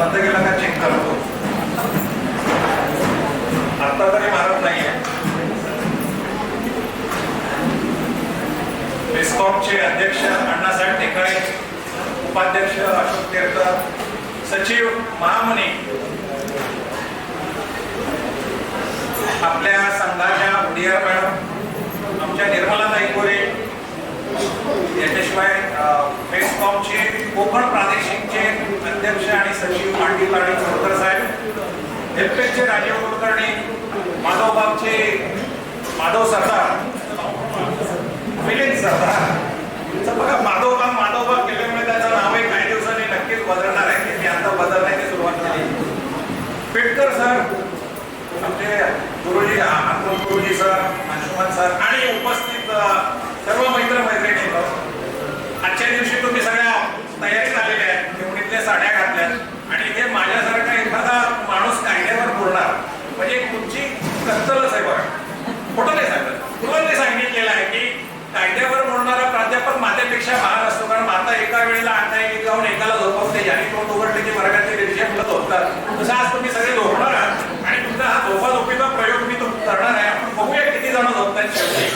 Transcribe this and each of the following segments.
बंद केला का चेक करतो. आता तरी मारत नाहीये. बेस्कॉमचे अध्यक्ष अण्णासाहेब टेकाळे उपाध्यक्ष अशोक तेरकर सचिव महामनी आपल्या संघाच्या उडियार मॅडम आमच्या निर्मला नाईकोरे याच्याशिवाय बेस्कॉमचे कोकण प्रादेशिकचे अध्यक्ष आणि सचिव पाटील आणि चौधर साहेब हेल्पेजचे राजीव कुलकर्णी माधवबागचे माधव सरदार मिलिंद सरदार. तर बघा माधवबाग माधवबाग केल्यामुळे त्याचं नावही काही दिवसांनी नक्कीच बदलणार आहे. की मी आता बदलण्याची सुरुवात केली. पेटकर सर आमचे गुरुजी अतुल गुरुजी सर अंशुमन सर आणि उपस्थित सर्व मित्र मैत्रिणी आजच्या दिवशी तुम्ही सगळ्या तयारीत आलेल्या आहेत. निवडीतल्या साड्या घातल्यात आणि हे माझ्यासारखा एखादा माणूस कायद्यावर बोलणार म्हणजे तुमची कत्तलच आहे बघा. खोटं नाही सांगत. तुला सांगितलेलं आहे की कायद्यावर बोलणारा प्राध्यापक मातेपेक्षा महान असतो कारण माता एका वेळेला आणता एक जाऊन एकाला झोपवते. ज्याने तोंड उघडले की वर्गातले विषय मुलं झोपतात. तसं आज तुम्ही सगळे झोपणार आहात. आणि तुमचा हा झोपाझोपीचा प्रयोग मी तो करणार आहे. आपण बघूया किती जण झोपतात शेवटी.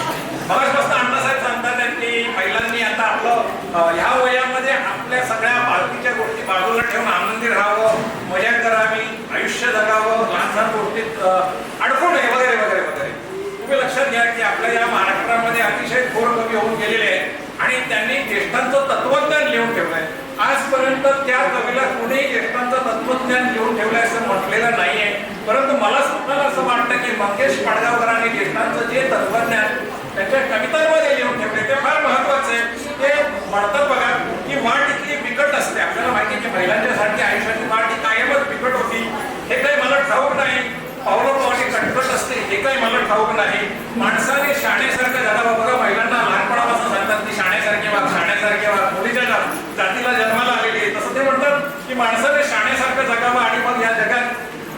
मगासपासून अण्णासाहेब सांगतात आहेत की महिलांनी आता आपलं अं, ह्या वयामध्ये आपल्या सगळ्या बाकीच्या गोष्टी बाजूला ठेवून आनंदी राहावं मजा करावी आयुष्य जगावं लहान लहान गोष्टीत अडकू नये वगैरे वगैरे वगैरे. तुम्ही लक्षात घ्या की आपल्या या महाराष्ट्रामध्ये अतिशय थोर कवी होऊन गेलेले आहे आणि त्यांनी ज्येष्ठांचं तत्वज्ञान लिहून ठेवलंय. आजपर्यंत त्या कवीला कुणी ज्येष्ठांचं तत्वज्ञान लिहून ठेवलंय असं म्हटलेलं नाहीये. परंतु मला स्वतःला असं वाटतं की मंगेश पाडगावकरांनी ज्येष्ठांचं जे तत्वज्ञान त्यांच्या कवितांमध्ये लिहून ठेवले. ते फार महत्वाचं आहे. ते म्हणतात बघा की वाट इतकी बिकट असते. आपल्याला माहिती की की महिलांच्यासाठी आयुष्याची वाट ही कायमच बिकट होती. हे काही मला ठाऊक नाही. पावलोप्रमाणे कटकट असते. हे काही मला ठाऊक नाही. माणसाने शाणेसारखं झाला. बघा महिलांना लहानपणापासून सांगतात की शाणेसारखे वाघ शाणेसारखे वाघ मुलीच्या जा- जातीला जन्माला आलेली आहे. तसं ते म्हणतात की माणसाने शाणेसारखं जगावं आणि मग या जगात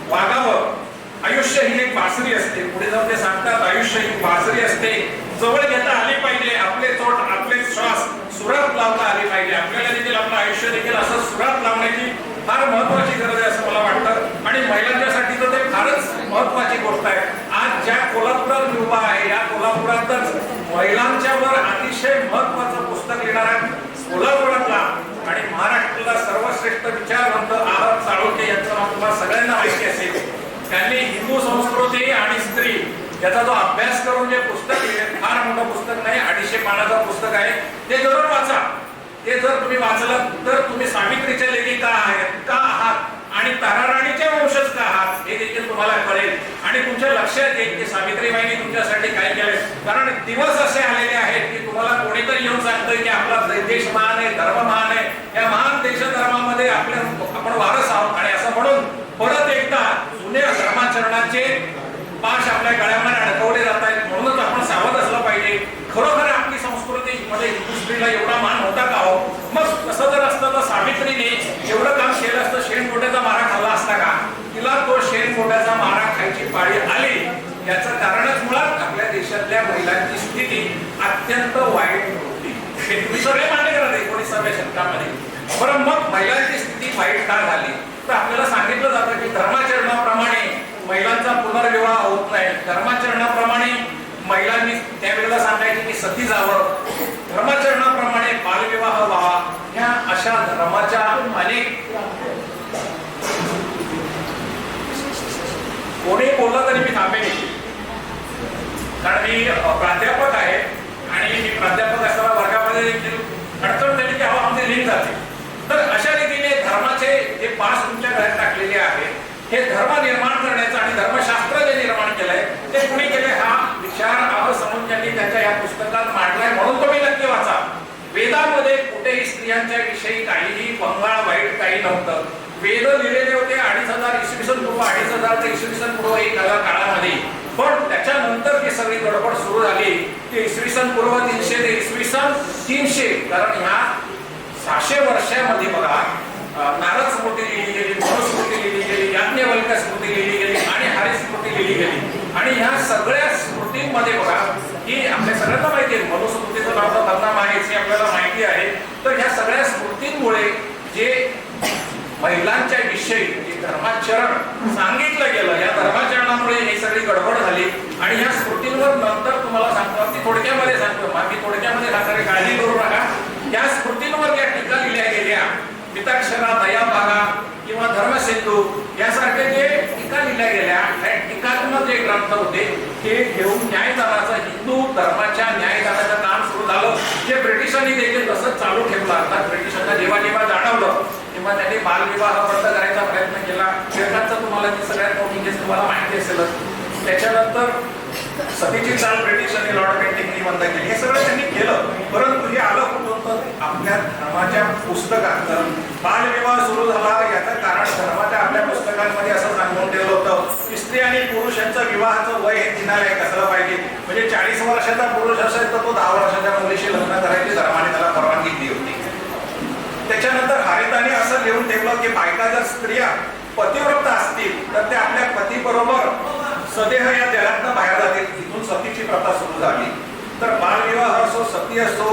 वागावं. आयुष्य ही एक बासरी असते. पुढे जाऊन ते सांगतात आयुष्य ही बासरी असते. जवळ घेता आले पाहिजे आपले चोट आपले श्वास सुरात लावता आले पाहिजे. आपल्याला देखील आपलं आयुष्य देखील असं सुरात लावण्याची फार महत्वाची गरज आहे असं मला वाटतं. आणि महिलांच्यासाठी तर ते फारच महत्वाची गोष्ट आहे. आज ज्या कोल्हापुरात मी उभा आहे या कोल्हापुरातच महिलांच्या वर अतिशय महत्वाचं पुस्तक लिहिणारा कोल्हापुरातला आणि महाराष्ट्राला सर्वश्रेष्ठ विचारवंत आहत चाळुके यांचं नाव तुम्हाला सगळ्यांना माहिती असेल. त्यांनी हिंदू संस्कृती आणि स्त्री याचा जो अभ्यास करून जे पुस्तक फार मोठं पुस्तक नाही अडीचशे पानाचं पुस्तक आहे ते जरूर वाचा. ते जर तुम्ही वाचलं तर तुम्ही सावित्रीच्या लेखी का आहेत का आहात आणि ताराराणीच्या वंशज का आहात हे देखील तुम्हाला कळेल. आणि तुमच्या लक्षात येईल की सावित्रीबाईंनी तुमच्यासाठी काय केलं कारण दिवस असे आलेले आहेत की तुम्हाला कोणीतरी येऊन सांगतोय की आपला देश महान आहे धर्म महान आहे. या महान देश धर्मामध्ये आपल्या आपण वारस आहोत आणि असं म्हणून परत एकदा जुन्या पाश आपल्या गळ्यामध्ये अडकवले जात आहेत. म्हणूनच आपण सावध असलं पाहिजे. खरोखर आपली संस्कृती मध्ये हिंदू स्त्रीला एवढा मान होता का हो? मग तसं जर असतं तर सावित्रीने एवढं काम केलं असतं शेण शेणकोट्याचा मारा खाल्ला असता का? तिला तो शेण शेणकोट्याचा मारा खायची पाळी आली. याचं कारणच मुळात आपल्या देशातल्या महिलांची स्थिती अत्यंत वाईट होती. हे तुम्ही सगळे मान्य करत एकोणीसाव्या शतकामध्ये. बरं मग महिलांची स्थिती वाईट का झाली? तर आपल्याला सांगितलं जातं की धर्माचरणाप्रमाणे महिलांचा पुनर्विवाह होत नाही. धर्माचरणाप्रमाणे महिलांनी त्यावेळेला सांगायचे की सती जावं धर्माचरणाप्रमाणे बालविवाह व्हावा ह्या अशा धर्माच्या अनेक कोणी बोललं तरी मी थांबेन कारण मी प्राध्यापक आहे आणि मी प्राध्यापक असताना वर्गामध्ये देखील अडचण झाली की हवा आमचे लिंक जाते. तर अशा रीतीने धर्माचे जे पास तुमच्या घरात टाकलेले आहेत हे धर्म निर्माण करण्याचं आणि धर्मशास्त्र जे निर्माण केलंय ते कुणी केले हा विचार आह समून त्यांनी त्यांच्या या पुस्तकात मांडलाय म्हणून तुम्ही नक्की वाचा. वेदामध्ये कुठेही स्त्रियांच्या विषयी काहीही बंगाळ वाईट काही नव्हतं. वेद लिहिलेले होते अडीच हजार इसवी सन पूर्व अडीच हजार ते इसवी सन पूर्व एक हजार काळामध्ये. पण त्याच्यानंतर जी सगळी गडबड सुरू झाली. ती इसवी सन पूर्व तीनशे ते इसवी सन तीनशे. कारण ह्या सहाशे वर्षामध्ये बघा नारद स्मृती लिहिली गेली मनुस्मृती लिहिली गेली याज्ञवल्क्य स्मृती लिहिली गेली आणि हरी स्मृती लिहिली गेली. आणि ह्या सगळ्या स्मृतींमध्ये बघा की आपल्या सगळ्यांना माहिती आहे मनुस्मृतीचं नाव तर त्यांना आहे हे आपल्याला माहिती आहे. तर ह्या सगळ्या स्मृतींमुळे जे महिलांच्या विषयी जे धर्माचरण सांगितलं गेलं या धर्माचरणामुळे ही सगळी गडबड झाली. आणि या स्मृतींवर नंतर तुम्हाला सांगतो अगदी थोडक्यामध्ये सांगतो बाकी थोडक्यामध्ये सांगणारे काळजी करू नका. या स्मृतींवर ज्या टीका लिहिल्या गेल्या पिताक्षरा दयाभागा किंवा धर्मसेतू यासारखे जे टीका लिहिल्या गेल्या टीकात्मक जे ग्रंथ होते ते घेऊन न्यायदानाचं हिंदू धर्माच्या न्यायदानाचं काम सुरू झालं. जे ब्रिटिशांनी देखील तसंच चालू ठेवलं. अर्थात ब्रिटिशांना जेव्हा जेव्हा जाणवलं तेव्हा त्यांनी बालविवाह बंद करायचा प्रयत्न केला. टिळकांचं तुम्हाला ती सगळ्यात मोठी केस तुम्हाला माहिती असेलच. त्याच्यानंतर सतीची चाल ब्रिटिशांनी लॉर्ड पेंटिंग बंद केली. हे सगळं त्यांनी केलं. परंतु हे आलं कुठून? तर आपल्या धर्माच्या पुस्तकात. बालविवाह सुरू झाला याचं कारण धर्माच्या आपल्या पुस्तकांमध्ये असं सांगून ठेवलं होतं की स्त्री आणि पुरुष यांचं विवाहाचं वय हे दिनालायक असलं पाहिजे. म्हणजे चाळीस वर्षाचा पुरुष असेल तर तो दहा वर्षाच्या मुलीशी लग्न करायची धर्माने त्याला परवानगी दिली होती. त्याच्यानंतर हारिताने असं लिहून ठेवलं की बायका जर स्त्रिया पतिव्रत असतील तर त्या आपल्या पती बरोबर सदेह या तेलातनं बाहेर जातील इथून सतीची प्रथा सुरू झाली. तर बालविवाह असो सती असो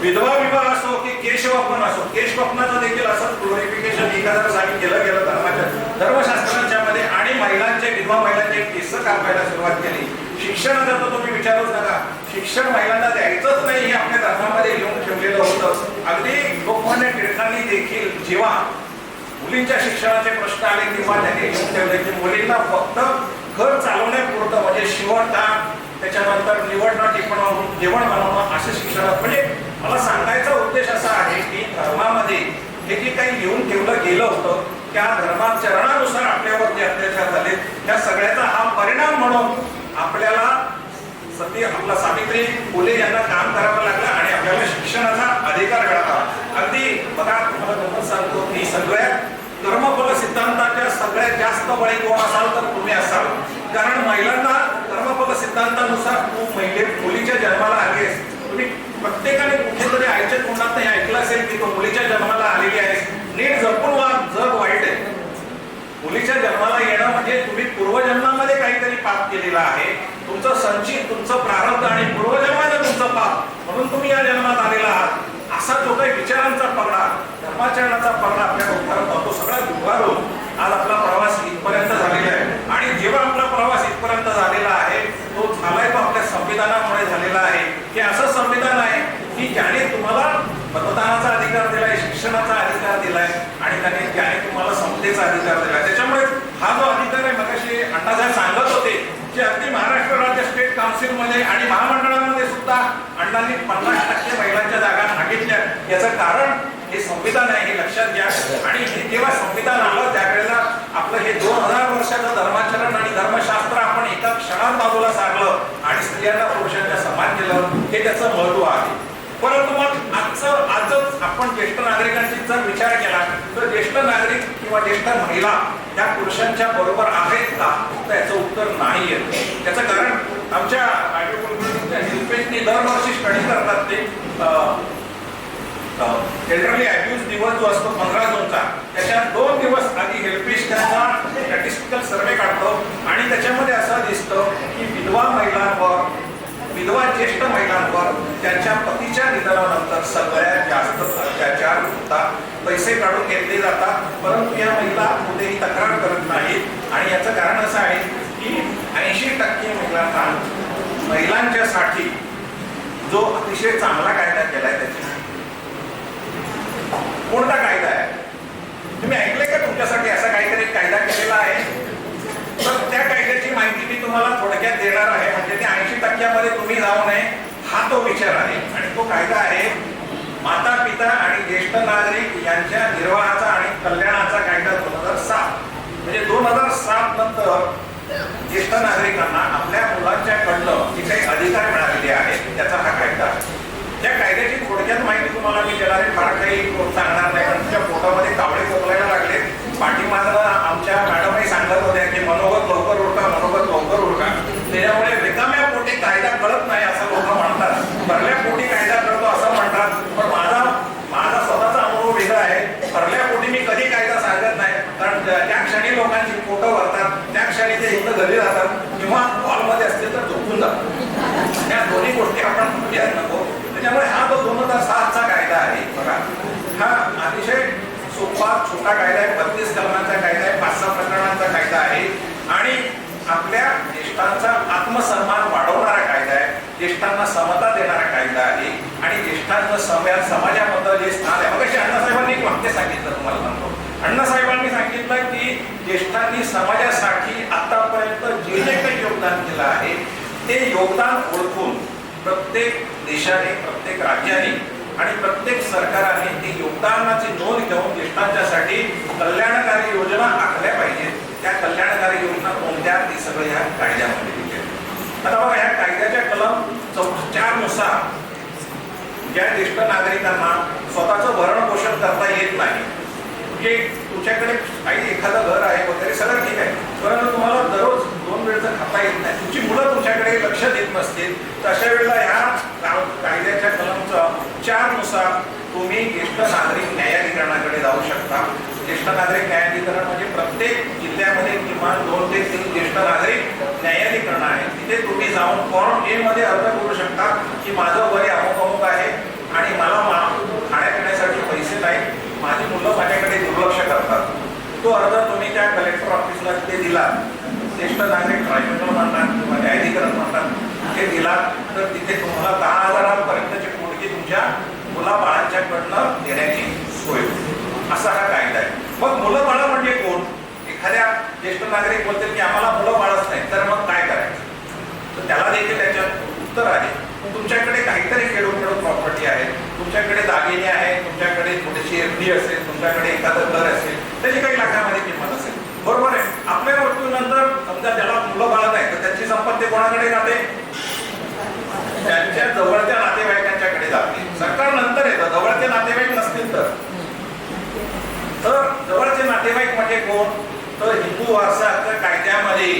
विधवा विवाह असो की केशवपन असो केशवपनाचं देखील असं ग्लोरिफिकेशन एखाद्या जागी केलं गेलं धर्माच्या धर्मशास्त्रांच्या मध्ये. आणि महिलांचे विधवा महिलांचे केस कापायला सुरुवात केली. शिक्षणाचा तर तुम्ही विचारूच नका. शिक्षण महिलांना द्यायचंच नाही हे आपल्या धर्मामध्ये लिहून ठेवलेलं होतं. अगदी लोकमान्य टिळकांनी देखील जेव्हा मुलींच्या शिक्षणाचे प्रश्न आले तेव्हा त्यांनी लिहून ठेवले की मुलींना फक्त घर चालवण्यापुरतं म्हणजे शिवणकाम त्याच्यानंतर निवडणं टिपणं जेवण बनवणं असे शिक्षण. म्हणजे मला सांगायचा उद्देश असा आहे की धर्मामध्ये हे जे काही लिहून ठेवलं गेलं होतं. त्या धर्माचरणानुसार आपल्यावर जे अत्याचार झाले त्या सगळ्याचा हा परिणाम म्हणून आपल्याला सती आपला सावित्री फुले यांना काम करावं लागलं आणि आपल्याला शिक्षणाचा अधिकार मिळाला. अगदी बघा तुम्हाला सांगतो की सगळ्यात कर्मफल सिद्धांताच्या सगळ्यात जास्त बळी कोण असाल तर तुम्ही असाल. कारण महिलांना कर्मफल सिद्धांतानुसार तू महिले मुलीच्या जन्माला आलीस तुम्ही प्रत्येकाने कुठेतरी आईच्या तोंडात हे ऐकलं असेल की तो मुलीच्या जन्माला आलेली आहेस नीट जपून वा जग वाईट आहे. मुलीच्या जन्माला येणं म्हणजे तुम्ही पूर्वजन्मामध्ये काहीतरी पाप केलेला आहे. तुमचं संचित तुमचं प्रारब्ध आणि पूर्वजन्माचं तुमचं पाप. म्हणून तुम्ही या जन्मात आलेला आहात. असा जो काही विचारांचा पगडा धर्माचरणाचा पगडा आपल्या डोक्यावर तो सगळा दुभारून आज आपला प्रवास इथपर्यंत झालेला आहे. आणि जेव्हा आपला प्रवास इथपर्यंत झालेला आहे तो झालाय तो आपल्या संविधानामुळे झालेला आहे. हे असं संविधान आहे की ज्याने तुम्हाला मतदानाचा अधिकार दिलाय शिक्षणाचा अधिकार दिलाय आणि त्याने ज्याने तुम्हाला समतेचा अधिकार दिलाय. त्याच्यामुळे हा जो अधिकार आहे मगाशी अण्णासाहेब सांगत होते जे अगदी महाराष्ट्र राज्य स्टेट काउन्सिलमध्ये आणि महामंडळामध्ये सुद्धा अण्णांनी पन्नास टक्के महिलांच्या जागा मागितल्या. याचं कारण हे संविधान आहे हे लक्षात घ्या. आणि हे जेव्हा संविधान आलं त्यावेळेला आपलं हे दोन हजार वर्षाचं धर्माचरण आणि धर्मशास्त्र आपण एका क्षणात बाजूला सारलं आणि स्त्रियांना पुरुषांच्या समान केलं हे त्याचं महत्त्व आहे. परंतु मग आजचं आजच आपण ज्येष्ठ नागरिकांची जर विचार केला तर ज्येष्ठ नागरिक किंवा ज्येष्ठ महिला त्या पुरुषांच्या बरोबर आहेत का? तर याचं उत्तर नाही आहे त्याचं कारण आमच्या आयोजकांच्या हेल्पेजनी दरवर्षी स्टडी करतात ते. जनरली अब्यूज दिवस जो असतो पंधरा जूनचा त्याच्यात दोन दिवस आधी हेल्पेज त्यांना स्टॅटिस्टिकल सर्वे काढतो आणि त्याच्यामध्ये असं दिसतं की विधवा महिलांवर विधवा ज्येष्ठ महिलांवर त्यांच्या पतीच्या निधनानंतर सगळ्यात जास्त अत्याचार होतात पैसे काढून घेतले जातात परंतु या महिला कुठेही तक्रार करत नाहीत. आणि याचं कारण असं आहे की ऐंशी टक्के महिलांना महिलांच्यासाठी जो अतिशय चांगला कायदा केला आहे त्याच्या कोणता कायदा आहे? तुम्ही ऐकले का तुमच्यासाठी असा काहीतरी कायदा केलेला आहे? तर त्या तुम्हाला थोडक्यात देणार आहे. म्हणजे ते ऐंशी टक्क्यामध्ये तुम्ही जाऊ नये हा तो विचार आहे. आणि तो कायदा आहे माता पिता आणि ज्येष्ठ नागरिक यांच्या निर्वाहाचा आणि कल्याणाचा कायदा दोन हजार सात. म्हणजे दोन हजार सात नंतर ज्येष्ठ नागरिकांना आपल्या मुलांच्या कडलं जे काही अधिकार मिळालेले आहेत त्याचा हा कायदा आहे. त्या कायद्याची थोडक्यात माहिती तुम्हाला मी देणार आहे. फार काही सांगणार नाही. कारण तुमच्या पोटामध्ये कावळे कोकलायला लागले पाठीमागं आमच्या मॅडमही सांगत होत्या की मनोगत लवकर उठा मनोगत लवकर उरका त्याच्यामुळे रिकाम्या पोटी कायदा कळत नाही असं लोक म्हणतात भरल्या पोटी कायदा करतो असं म्हणतात पण माझा माझा स्वतःचा अनुभव वेगळा आहे भरल्या पोटी मी कधी कायदा सांगत नाही कारण त्या त्या क्षणी लोकांची पोटं भरतात त्या क्षणी ते इथं घरी राहतात किंवा हॉलमध्ये असतील तर झोपून जातात या दोन्ही गोष्टी आपण म्हणूयात नको त्याच्यामुळे हा जो दोन हजार सातचा कायदा आहे बघा हा अतिशय सोपा छोटा कायदा आहे बत्तीस कलमांचा कायदा आहे पाच सहा प्रकरणांचा कायदा आहे आणि आपल्या ज्येष्ठांचा आत्मसन्मान वाढवणारा कायदा आहे ज्येष्ठांना समता देणारा कायदा आहे आणि ज्येष्ठांचं समाज समाजामधलं जे स्थान आहे. मग अण्णासाहेबांनी एक वाक्य सांगितलं तुम्हाला सांगतो. अण्णासाहेबांनी सांगितलं की ज्येष्ठांनी समाजासाठी आतापर्यंत जे जे काही योगदान केलं आहे ते योगदान ओळखून प्रत्येक देशाने प्रत्येक राज्याने आणि प्रत्येक सरकाराने ते योगदानाची नोंद घेऊन ज्येष्ठांच्यासाठी कल्याणकारी योजना आखल्या पाहिजेत. त्या कल्याणकारी योजना कोणत्या? ते सगळं या कायद्यामध्ये दिली आता बघा या कायद्याच्या कलम चौ- चार ज्या ज्येष्ठ नागरिकांना स्वतःचं भरण पोषण करता येत नाही म्हणजे तुमच्याकडे काही एखादं घर आहे वगैरे सगळं ठीक आहे परंतु तुम्हाला दररोज दोन वेळचं खाता येत नाही. तुमची मुलं तुमच्याकडे लक्ष देत नसतील तर अशा वेळेला ह्या कायद्याच्या कलमचा चारनुसार तुम्ही ज्येष्ठ नागरिक न्यायाधिकरणाकडे जाऊ शकता. ज्येष्ठ नागरिक न्यायाधिकरण म्हणजे प्रत्येक जिल्ह्यामध्ये किमान दोन ते तीन ज्येष्ठ नागरिक न्यायाधिकरण आहे. तिथे तुम्ही जाऊन फॉर्म ए मध्ये अर्ज करू शकता की माझं वय अमुक अमुक आहे आणि मला मा- खाण्यापिण्यासाठी पैसे नाही. माझी मुलं माझ्याकडे दुर्लक्ष करतात. तो अर्ज तुम्ही त्या कलेक्टर ऑफिसला तिथे दिला. ज्येष्ठ नागरिक ट्रायब्युनल म्हणतात किंवा न्यायाधिकरण म्हणतात ते दिला. तर तिथे तुम्हाला दहा हजारांपर्यंतची पोटगी तुमच्या मुला बाळांच्याकडनं देण्याची सोय असा हा मग मुलं बाळ म्हणजे कोण? एखाद्या ज्येष्ठ नागरिक बोलतील की आम्हाला मुलं बाळच नाही तर मग काय करायचं? तर त्याला देखील त्याच्यात उत्तर आहे. तुमच्याकडे काहीतरी खेळून खेळून प्रॉपर्टी आहे. तुमच्याकडे दागिने आहेत तुमच्याकडे थोडीशी एफ डी असेल तुमच्याकडे एखादं घर असेल त्याची काही लाखामध्ये किंमत असेल. बरोबर आहे. आपल्या मृत्यूनंतर समजा त्याला मुलं बाळ नाही तर त्याची संपत्ती कोणाकडे जाते? त्यांच्या जवळच्या नातेवाईकांच्याकडे जाते. सरकार नंतर येतं. जवळचे नातेवाईक नसतील तर. तर जवळचे नातेवाईक म्हणजे कोण? तर हिंदू वारसा कायद्यामध्ये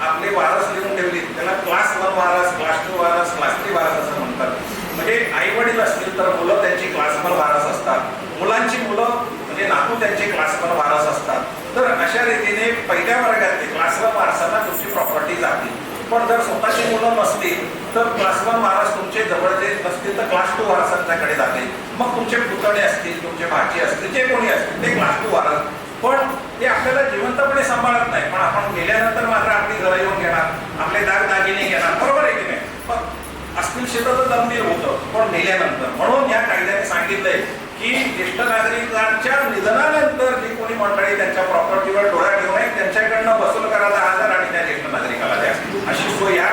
आपले वारस लिहून ठेवले. त्याला क्लास वन वारस क्लास टू वारस क्लास थ्री वारस असं म्हणतात. म्हणजे आई वडील असतील तर मुलं त्यांची क्लास वन वारस असतात. मुलांची मुलं म्हणजे नातू त्यांचे क्लास वन वारस असतात. तर अशा रीतीने पहिल्या वर्गातले क्लास वन वारसांना तुमची प्रॉपर्टी जाते. पण जर स्वतःची मुलं नसतील तर क्लास वन वारस तुमचे जवळचे नसतील तर क्लास टू वारसांच्याकडे जाते मग तुमचे पुतणे असतील तुमचे भाची असतील जे कोणी असतील ते क्लास टू वारस पण ते आपल्याला जिवंतपणे सांभाळत नाही. पण आपण गेल्यानंतर मात्र आपली घरं येऊन घेणार आपले दाग दागिने घेणार. बरोबर आहे की नाही? पण असतील शेतात गंभीर होतं पण नेल्यानंतर म्हणून या कायद्याने सांगितलंय की ज्येष्ठ नागरिकांच्या निधनानंतर जी कोणी मंडळी त्यांच्या प्रॉपर डोळा ठेवून आहे त्यांच्याकडनं वसूल करा दहा हजार आणि त्या ज्येष्ठ नागरिकाला द्या अशी सोय या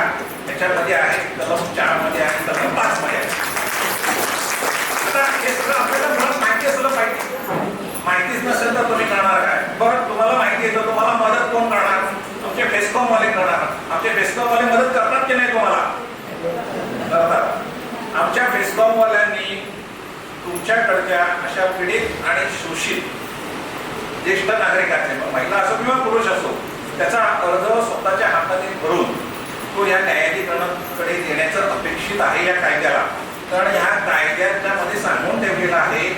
त्याच्यामध्ये आहे कलम चारमध्ये आहे कलम पाच मध्ये आहे आता हे सगळं आपल्याला मुळात माहिती असलं पाहिजे माहितीच नसेल तर तुम्ही करणार काय बरं तुम्हाला माहिती आहे तर तुम्हाला मदत कोण करणार आमचे बेस्कॉम वाले करणार आमचे मदत करतात की नाही तुम्हाला? करतात. आमच्या फेसकॉमवाल्यांनी तुमच्याकडच्या अशा पीडित आणि शोषित ज्येष्ठ नागरिकांचे महिला असो किंवा पुरुष असो त्याचा अर्ज स्वतःच्या हाताने भरून तो या न्यायाधिकरणाकडे देण्याचं अपेक्षित आहे या कायद्याला. कारण ह्या कायद्याच्या मध्ये सांगून ठेवलेलं आहे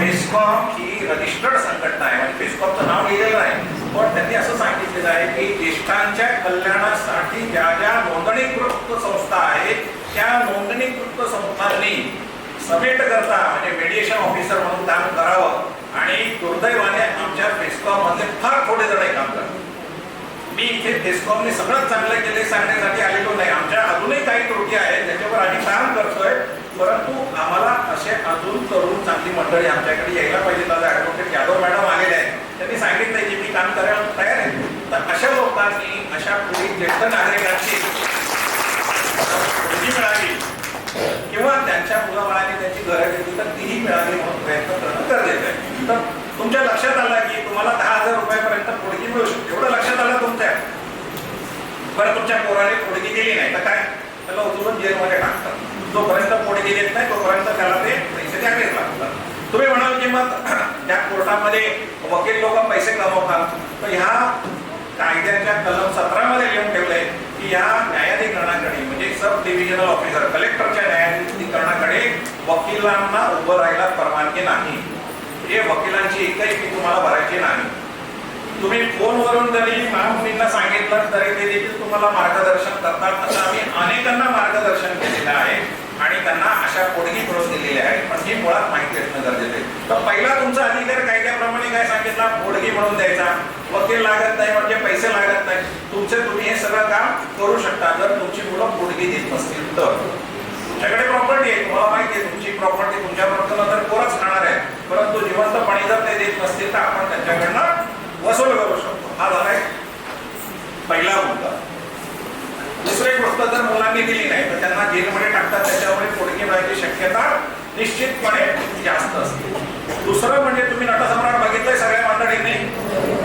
फेसकॉम ही रजिस्टर्ड संघटना आहे. म्हणजे फेसकॉमचं नाव लिहिलेलं आहे. पण त्यांनी असं सांगितलेलं आहे की ज्येष्ठांच्या कल्याणासाठी ज्या ज्या नोंदणीकृत संस्था आहेत त्या नोंदणीकृत संस्थांनी समेट करता म्हणजे मेडिएशन ऑफिसर म्हणून काम करावं. आणि दुर्दैवाने आमच्या फेस्कॉम फार थोडे जण काम करतात. मी इथे डेस्कॉमने सगळं चांगलं केले सांगण्यासाठी आलेलो नाही. आमच्या अजूनही काही त्रुटी आहेत ज्याच्यावर आम्ही काम करतोय. परंतु आम्हाला असे अजून तरुण चांगली मंडळी आमच्याकडे यायला पाहिजे आता ऍडव्होकेट यादव मॅडम आलेले आहेत. त्यांनी सांगितलंय की मी काम करायला तयार आहे. तर अशा लोकांनी अशा पुढील ज्येष्ठ नागरिकांची मुलगी मिळावी किंवा त्यांच्या मुलाबाळाने त्यांची गरज येते तर तीही मिळावी म्हणून प्रयत्न करणं गरजेचं आहे. तर तुमच्या लक्षात आलं की तुम्हाला दहा हजार रुपयापर्यंत पोडगी मिळू शकते. एवढं लक्षात आलं तुमच्या. बरं तुमच्या पोराने पोडगी दिली नाही तर काय? त्याला उचलून जेलमध्ये टाकतात. जोपर्यंत पोडगी देत नाही तोपर्यंत त्याला ते पैसे द्यावेच लागतात. तुम्ही म्हणाल की मग त्या कोर्टामध्ये वकील लोक पैसे कमवतात. तर ह्या कायद्याच्या कलम सतरामध्ये लिहून ठेवलंय की या न्यायाधिकरणाकडे म्हणजे सब डिव्हिजनल ऑफिसर कलेक्टरच्या न्यायाधिकरणाकडे वकिलांना उभं राहायला परवानगी नाही. हे वकिलांची एकही फी तुम्हाला भरायची नाही. तुम्ही फोनवरून जरी महामुनींना सांगितलं तरी ते देखील तुम्हाला मार्गदर्शन करतात. असं आम्ही अनेकांना मार्गदर्शन केलेलं आहे आणि त्यांना अशा पोडगी करून दिलेल्या आहेत. पण ही मुळात माहिती असणं गरजेचं आहे. तर पहिला तुमचा अधिकार कायद्याप्रमाणे काय सांगितला? बोडगी म्हणून द्यायचा. वकील लागत नाही म्हणजे पैसे लागत नाही. तुमचे तुम्ही हे सगळं काम करू शकता जर तुमची मुलं बोडगी देत नसतील तर. तुमच्याकडे प्रॉपर्टी आहे तुम्हाला माहिती आहे तुमची प्रॉपर्टी तुमच्या प्रॉपर्टीला तर कोरच खाणार परंतु जिवंत पाणी जर ते देत नसतील तर आपण त्यांच्याकडनं वसूल करू शकतो. हा झालाय पहिला मुद्दा. दुसरी गोष्ट जर मुलांनी दिली नाही तर त्यांना जेलमध्ये टाकतात त्याच्यामुळे पोडगी व्हायची शक्यता निश्चितपणे जास्त असते. दुसरं म्हणजे तुम्ही नटसम्राट बघितलंय सगळ्या मंडळींनी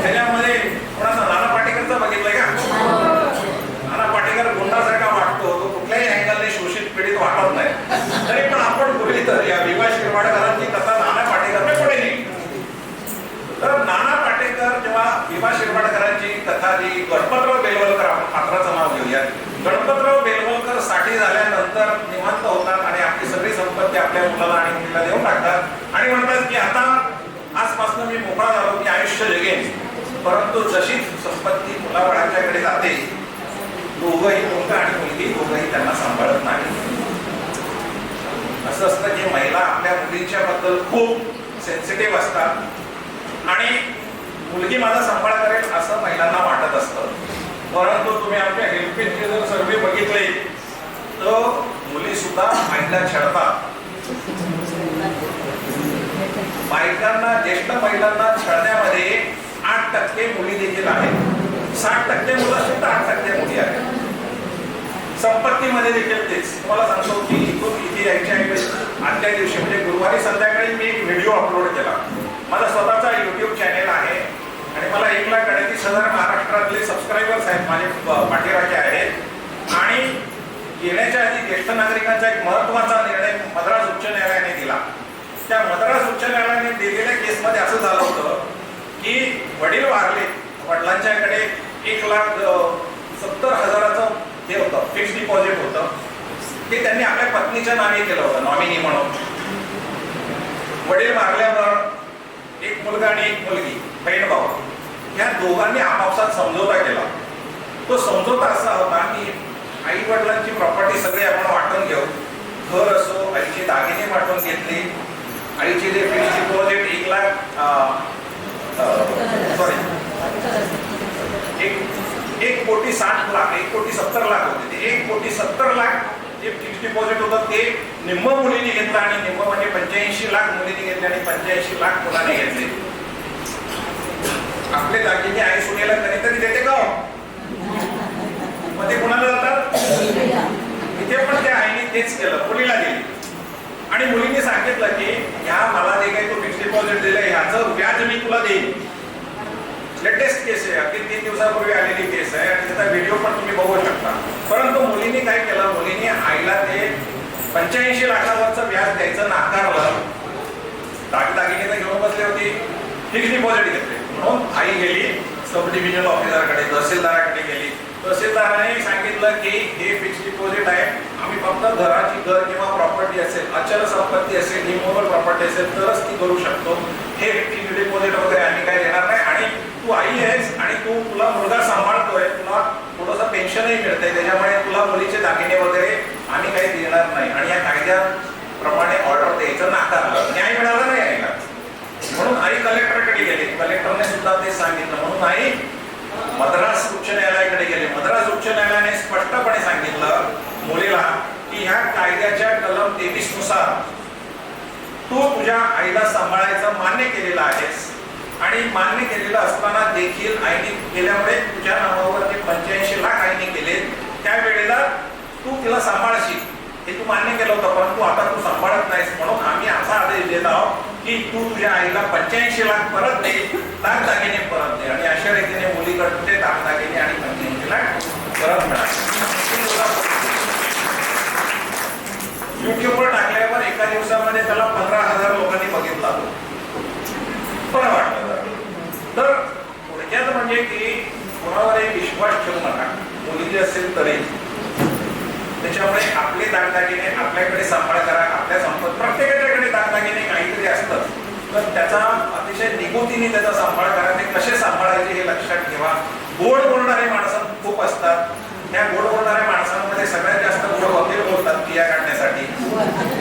त्याच्यामध्ये कोणाचं नाना पाटेकरचं बघितलंय का? नाना पाटेकर गुंडासारखा वाटतो तो कुठल्याही अँगलने शोषित पीडित वाटत नाही. तरी पण आपण बोलली तर या विवा शिरवाडकरांची कथा नाना पाटेकर पुढे नाही तर नाना पाटेकर जेव्हा भीमा शिरवाडकरांची कथा जी गणपतराव बेलवलकर आपण पात्राचं नाव घेऊया. गणपतराव बेलवलकरसाठी झाल्यानंतर निवांत होतात आणि आपली सगळी संपत्ती आपल्या मुलाला आणि मुलीला देऊन टाकतात. आणि म्हणतात की आता आजपासून मी मोकळा झालो मी आयुष्य जगेन. परंतु जशी संपत्ती मुलाबाळांच्याकडे जाते दोघंही मुलगा आणि मुलगी दोघंही त्यांना सांभाळत नाही. असं असतं की महिला आपल्या मुलींच्या बद्दल खूप सेन्सिटिव्ह असतात. आणि मुलगी माझा सांभाळ करेल असं महिलांना वाटत असतं. परंतु तुम्ही आमच्या हेल्पेजचे जर सर्वे बघितले तर मुली सुद्धा महिला छळतात. बायकांना ज्येष्ठ महिलांना छळण्यामध्ये आठ टक्के मुली देखील आहेत. साठ टक्के मुलं सुद्धा आठ टक्के मुली आहेत. संपत्तीमध्ये देखील तेच. तुम्हाला सांगतो की इथून इथे यायच्या ऐवजी आजच्या दिवशी म्हणजे गुरुवारी संध्याकाळी मी एक व्हिडिओ अपलोड केला. माझा स्वतःचा युट्यूब चॅनेल आहे आणि मला एक लाख अडतीस हजार महाराष्ट्रातले सबस्क्रायबर्स आहेत माझे पाठीराखे आहेत. आणि येण्याच्या आधी ज्येष्ठ नागरिकांचा एक महत्त्वाचा निर्णय मद्रास उच्च न्यायालयाने दिला. त्या मद्रास उच्च न्यायालयाने दिलेल्या केसमध्ये असं झालं होतं की वडील वारले वडिलांच्याकडे एक लाख सत्तर हजाराचं हे होतं फिक्स डिपॉझिट होतं. ते त्यांनी आपल्या पत्नीच्या नावे केलं होतं नॉमिनी म्हणून. वडील मारल्यावर एक मुलगा आणि एक मुलगी बहीण भाऊ. या दोघांनी आपापसात समझोता केला. तो समझोता असा होता की आई वडिलांची प्रॉपर्टी सगळी आपण वाटून घेऊ. घर असो आईचे दागिने वाटून घेतले. आईचे जे फिक्स डिपॉझिट एक लाख सॉरी एक एक कोटी साठ लाख एक कोटी सत्तर लाख होते ते. एक कोटी सत्तर लाख जे फिक्स डिपॉझिट होतं ते निम्म मुलीने घेतलं आणि निम्म म्हणजे पंच्याऐंशी लाख मुलीने घेतले आणि पंच्याऐंशी लाख मुलाने घेतले. आपले दागिने आई सुनेला कधीतरी देते का? मग ते कुणाला जातात? इथे पण त्या आईने तेच केलं मुलीला दिली. आणि मुलीने सांगितलं की ह्या मला जे काही तो फिक्स डिपॉझिट दिलं ह्याचं व्याज मी तुला देईन. लेटेस्ट केस आहे अगदी तीन दिवसापूर्वी आलेली केस आहे आणि त्याचा व्हिडिओ पण तुम्ही बघू शकता. परंतु मुलीने काय केलं? मुलीने आईला ते पंच्याऐंशी लाखावरचं व्याज द्यायचं नाकारलं. दागदागिने तर घेऊन बसले होती. फिक्स डिपॉझिट घेतले. म्हणून आई गेली सब डिव्हिजनल ऑफिसरकडे तहसीलदाराकडे गेली. तहसीलदाराने सांगितलं की हे फिक्स डिपॉझिट आहे. आम्ही फक्त घराची घर किंवा प्रॉपर्टी असेल अचल संपत्ती असेल इमोबल प्रॉपर्टी असेल तरच ती करू शकतो. हे फिक्स डिपॉझिट वगैरे आम्ही काय देणार नाही. आणि तू आई आहेस आणि तू तुला मुलगा सांभाळतोय तुला थोडंसं पेन्शनही मिळतंय. त्याच्यामुळे तुला मुलीचे दागिने वगैरे आम्ही काही देणार नाही. आणि या कायद्याप्रमाणे ऑर्डर द्यायचं नाकारलं. न्याय मिळाला नाही आईला. म्हणून आई कलेक्टरकडे गेली. कलेक्टरने सुद्धा ते सांगितलं. म्हणून आई मद्रास उच्च न्यायालयाकडे गेले. मद्रास उच्च न्यायालयाने स्पष्टपणे सांगितलं मुलीला की ह्या कायद्याच्या कलम तेवीसनुसार तू तुझ्या आईला सांभाळायचं मान्य केलेलं आहेस. आणि मान्य केलेलं असताना देखील आईने केल्यामुळे तुझ्या नावावर ते पंच्याऐंशी लाख आईने केले. त्यावेळेला तू तिला सांभाळशील. हे तू मान्य केलं होतं परंतु आता तू सांभाळत नाहीस. म्हणून आम्ही असा आदेश देत आहोत. की तू तुझ्या आईला पंच्याऐंशी लाख परत दे दागदागिने परत दे. आणि अशा रीतीने मुलीकडे दागदागिने आणि पंच्याऐंशी लाख परत मिळाले. युट्यूबवर टाकल्यावर एका दिवसामध्ये त्याला पंधरा हजार लोकांनी बघितला. बरं वाटलं तर थोडक्यात म्हणजे की कोणावरही विश्वास ठेवू नका. मुलगी असेल तरी. त्याच्यामुळे आपले दागदागिने आपल्याकडे सांभाळ करा आपल्या संपत प्रत्येकाच्याकडे दागदागिने काहीतरी असतं. तर त्याचा अतिशय निगुतीने त्याचा सांभाळ करा ते कसे सांभाळायचे हे लक्षात ठेवा. गोड बोलणारे माणसं खूप असतात. त्या गोड बोलणाऱ्या माणसांमध्ये सगळ्यात जास्त गोड वकील बोलतात क्रिया काढण्यासाठी.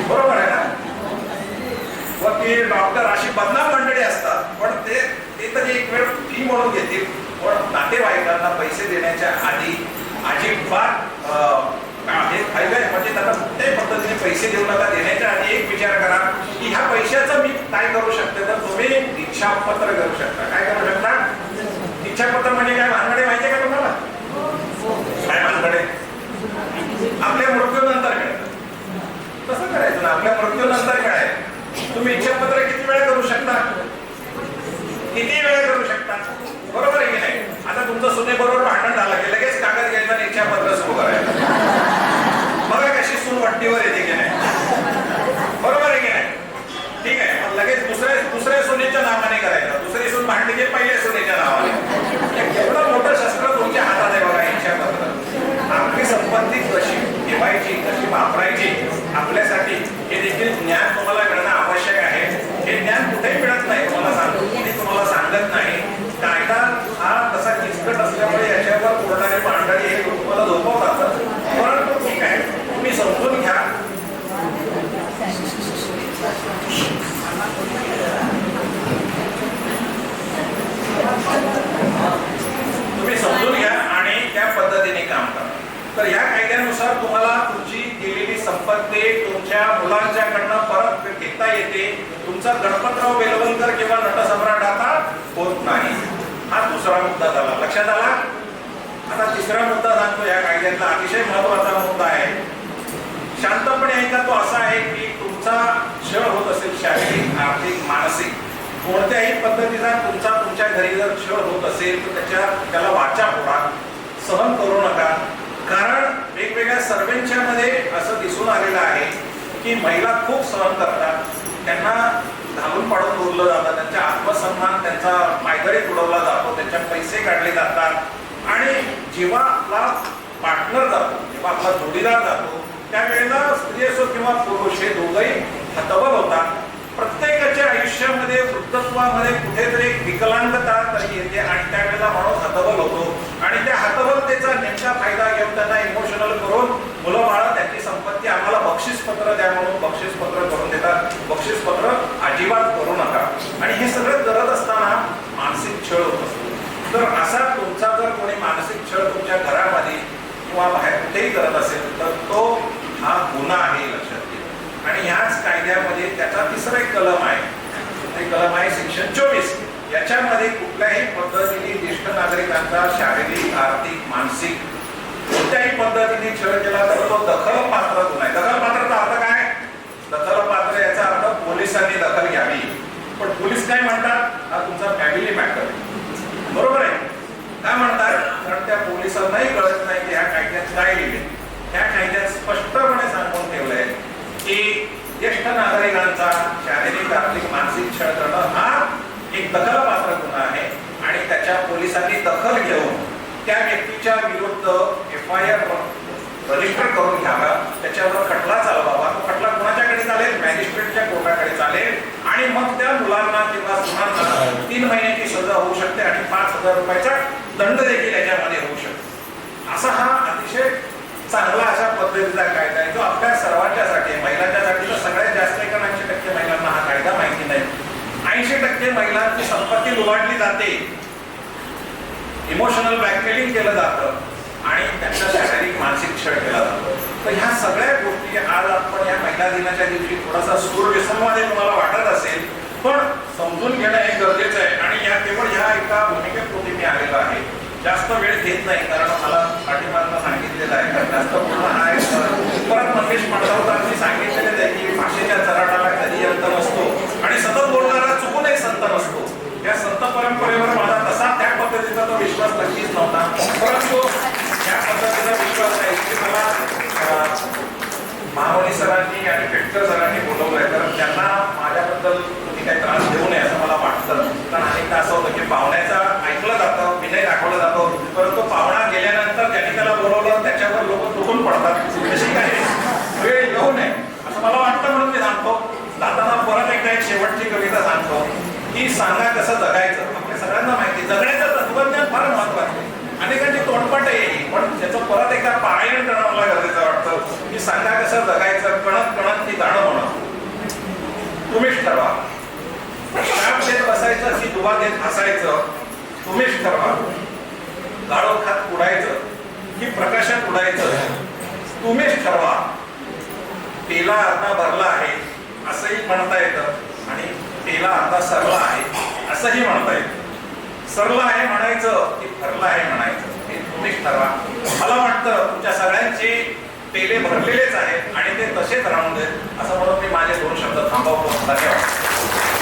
बरोबर आहे ना? वकील डॉक्टर अशी बदनाम मंडळी असतात. पण ते ते तरी एक वेळ फी म्हणून घेतील. पण नातेवाईकांना पैसे देण्याच्या आधी अजिबात हे फायदा आहे. म्हणजे त्याला कुठल्याही पद्धतीने पैसे देऊ नका देण्याच्या आधी एक विचार करा की ह्या पैशाचं मी काय करू शकते? तर तुम्ही इच्छापत्र करू शकता. काय करू शकता? इच्छापत्र म्हणजे काय? भानगडे माहिती आहे का तुम्हाला? काय भानगडे? आपल्या मृत्यूनंतर काय? कसं करायचं ना? आपल्या मृत्यूनंतर काय? तुम्ही इच्छापत्र किती वेळा करू शकता? किती वेळा करू शकता? बरोबर आहे की नाही? आता तुमचं सुने बरोबर भांडण झालं की लगेच कागद घ्यायचं आणि इच्छापत्र सुरू करायचं. बघा कशी सून वट्टीवर येते की नाही. बरोबर आहे की नाही? ठीक आहे. मग लगेच दुसऱ्या दुसऱ्या सुनेच्या नावाने करायचं दुसरी सून भांडली की पहिल्या सुनेच्या नावाने एवढं मोठं शस्त्र तुमच्या हातात आहे बघा इच्छापत्र आपली संपत्ती कशी ठेवायची कशी वापरायची आपल्यासाठी हे देखील ज्ञान तुम्हाला मिळणं आवश्यक आहे हे ज्ञान कुठेही मिळत नाही तुम्हाला सांगतो कोणी तुम्हाला सांगत नाही कायदा हा तसा किचकट असल्यामुळे याच्यावर कोर्टाने मांडणी हे तुम्हाला झोपवतात परंतु ठीक आहे तुम्ही समजून घ्या तुम्ही समजून घ्या आणि त्या पद्धतीने काम करा तर या कायद्यानुसार तुम्हाला तुमची गेलेली संपत्ती तुमच्या मुलांच्याकडनं परत घेता येते. तुमचा गणपतराव बेलवलकर किंवा नटसम्राट आता होत नाही. हा दुसरा मुद्दा झाला. लक्षात आला? आता तिसरा मुद्दा सांगतो या कायद्यातला. अतिशय महत्त्वाचा मुद्दा आहे. शांतपणे ऐका तो असा आहे की तुमचा छळ होत असेल शारीरिक आर्थिक मानसिक. कोणत्याही पद्धतीचा तुमचा तुमच्या घरी जर छळ होत असेल तर त्याच्या त्याला वाचा फोडा. सहन करू नका. कारण वेगवेगळ्या सर्वेंच्या मध्ये असं दिसून आलेलं आहे की महिला खूप सहन करतात. त्यांना घालून पाडून बोललं जातं त्यांचा आत्मसन्मान त्यांचा पायदळी उडवला जातो त्यांच्या पैसे काढले जातात. आणि जेव्हा आपला पार्टनर जातो जेव्हा आपला जोडीदार जातो त्यावेळेला स्त्री असो किंवा पुरुष हे दोघंही हतबल होतात. प्रत्येकाच्या आयुष्यामध्ये वृद्धत्वामध्ये कुठेतरी एक विकलांगता तरी येते आणि त्यावेळेला माणूस हतबल होतो. आणि त्या हतबलतेचा नेमका फायदा घेऊन त्यांना इमोशनल करून मुलं बाळ त्यांची संपत्ती आम्हाला बक्षीसपत्र द्या म्हणून बक्षीसपत्र करून देतात. बक्षीसपत्र अजिबात करू नका. आणि हे सगळं करत असताना मानसिक छळ होत असतो. तर असा तुमचा जर कोणी मानसिक छळ तुमच्या घरामध्ये किंवा बाहेर कुठेही करत असेल तर तो हा गुन्हा आहे लक्षात घ्या. आणि ह्याच कायद्यामध्ये त्याचा तिसरा एक कलम आहे. ते कलम आहे सेक्शन चोवीस. याच्यामध्ये कुठल्याही पद्धतीने ज्येष्ठ नागरिकांचा शारीरिक आर्थिक मानसिक कोणत्याही पद्धतीने छळ केला तर तो दखल पात्र गुन्हा आहे दखल पात्रचा अर्थ काय? दखल पात्र याचा अर्थ पोलिसांनी दखल घ्यावी. पण पोलीस काय म्हणतात? हा तुमचा फॅमिली मॅटर बरोबर आहे? काय म्हणतात? कारण त्या पोलिसांनाही कळत नाही की ह्या कायद्यात काय लिहिले ह्या कायद्यात स्पष्टपणे सांगून ठेवलंय की ज्येष्ठ नागरिकांचा शारीरिक आर्थिक मानसिक छळ करणं हा एक दखल पात्र गुन्हा आहे आणि त्याच्या पोलिसांनी दखल घेऊन त्या व्यक्तीच्या विरुद्ध एफ आय आर रजिस्टर करून घ्यावा. त्याच्यावर खटला चालवावा. तो खटला कोणाच्याकडे चालेल? मॅजिस्ट्रेटच्या कोर्टाकडे चालेल. आणि मग त्या मुलांना किंवा सुनांना तीन महिन्याची सजा होऊ शकते आणि पाच हजार रुपयाचा दंड देखील याच्यामध्ये होऊ शकतो. असा हा अतिशय चांगला अशा पद्धतीचा कायदा आहे. जो आपल्या सर्वांच्यासाठी महिलांच्यासाठी तर सगळ्यात जास्त एका ऐंशी टक्के महिलांना हा कायदा माहिती नाही. ऐंशी टक्के महिलांची संपत्ती लुबाडली जाते. इमोशनल ब्लॅकमेलिंग केलं जातं आणि त्यांचा शारीरिक मानसिक छळ केला जातो. तर ह्या सगळ्या गोष्टी आज आपण या महिला दिनाच्या दिवशी थोडासा सूर व्यसनमध्ये तुम्हाला वाटत असेल पण समजून घेणं हे गरजेचं आहे. आणि या केवळ ह्या एका भूमिकेपोटी मी आलेलो आहे. जास्त वेळ घेत नाही कारण मला पाठीमागनं सांगितलेलं आहे. कारण जास्त पूर्ण हा एक परत मंगेश पडसावतांनी सांगितलेलं आहे की भाषेच्या चराटाला कधी अंत नसतो. आणि सतत बोलणारा चुकूनही संत नसतो. या संत परंपरेवर माझा पद्धतीचा तो विश्वास नक्कीच नव्हता. परंतु या पद्धतीचा विश्वास आहे की मला महावणी सरांनी आणि पेटकर सरांनी बोलवलंय. कारण त्यांना माझ्याबद्दल तुम्ही काही त्रास देऊ नये असं मला वाटतं. कारण अनेकदा असं होतं की पाहुण्याचा ऐकलं जातं विनय दाखवला जातो. परंतु पाहुणा गेल्यानंतर त्यांनी त्याला बोलवलं त्याच्यावर लोक तुटून पडतात. तशी काही वेळ येऊ नये असं मला वाटतं म्हणून मी सांगतो. जाताना परत एकदा एक शेवटची कविता सांगतो. की सांगा कसं जगायचं? आपल्या सगळ्यांना माहिती. जगण्याचं तत्वज्ञान फार महत्वाचं आहे अनेकांची तोंडपाट येईल पण त्याचं परत एकदा पारायण करणं मला गरजेचं वाटतं. की सांगा कसं जगायचं कणक कणक ती गाणं म्हणत ठरवा. श्याम शेत बसायचं की दुवा देत हसायचं तुम्हीच ठरवा. गाळो खात उडायचं की प्रकाशात उडायचं तुम्हीच ठरवा. तेला आता भरला आहे असंही म्हणता येतं. आणि तेला आता सरला आहे असंही म्हणता येतं. सरला आहे म्हणायचं की भरला आहे म्हणायचं. बहुतेक ठरवा. मला वाटतं तुमच्या सगळ्यांचे पेले भरलेलेच आहेत आणि ते तसेच राहून देत. असं म्हणून मी माझे दोन शब्द थांबवतो. धन्यवाद.